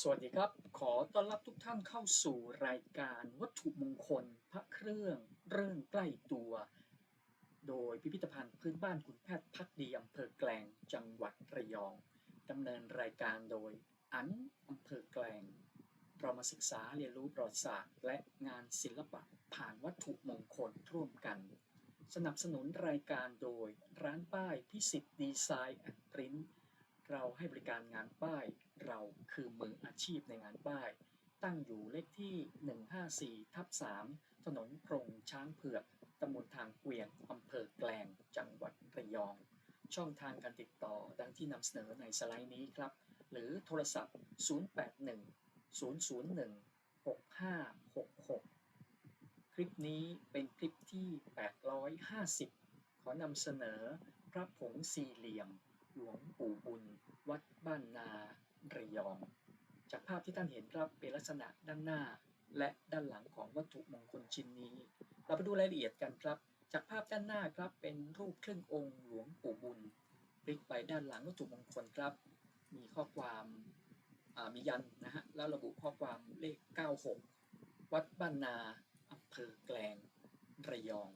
สวัสดีครับ ขอต้อนรับทุกท่านเข้าสู่รายการวัตถุมงคล พระเครื่องเรื่องใกล้ตัว โดยพิพิธภัณฑ์พื้นบ้านคุณแพทย์พักดีอำเภอแกลงจังหวัดระยองดำเนินรายการโดยอันอำเภอแกลง เรามาศึกษาเรียนรู้ประวัติศาสตร์ และงานศิลปะผ่านวัตถุมงคลร่วมกัน สนับสนุนรายการโดยร้านป้ายพิสิทธิ์ดีไซน์แอนด์ปริ้น เราให้บริการงานป้าย เราคือมืออาชีพในงานป้าย ตั้งอยู่เลขที่ 154 ทับ 3 ถนนพรงช้างเผือกตำบลทางเกวียงอำเภอแกลง จังหวัดระยอง ช่องทางการติดต่อดังที่นำเสนอในสไลด์นี้ครับ หรือโทรศัพท์ 081 001 6566 คลิปนี้เป็นคลิปที่ 850 ขอนำเสนอพระผงสี่เหลี่ยม หลวงปู่บุญ วัดบ้านนาระยอง จากภาพที่ท่านเห็นครับเป็นลักษณะด้านหน้า และด้านหลังของวัตถุมงคลชิ้นนี้ เราไปดูรายละเอียดกันครับ จากภาพด้านหน้าครับเป็นรูปครึ่งองค์หลวงปู่บุญพลิกไปด้านหลังวัตถุมงคลครับ มีข้อความอ่ามียันนะฮะแล้วระบุข้อความเลข 96 วัดบ้านนาอำเภอแกลงระยอง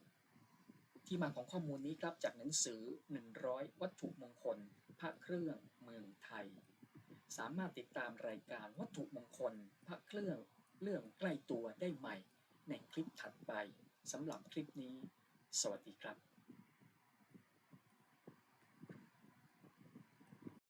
ที่มาของข้อมูลนี้ครับจากหนังสือ 100 วัตถุมงคลพระเครื่องเมืองไทย สามารถติดตามรายการวัตถุมงคลพระเครื่องเรื่องใกล้ตัวได้ใหม่ ในคลิปถัดไปสำหรับคลิปนี้ สวัสดีครับ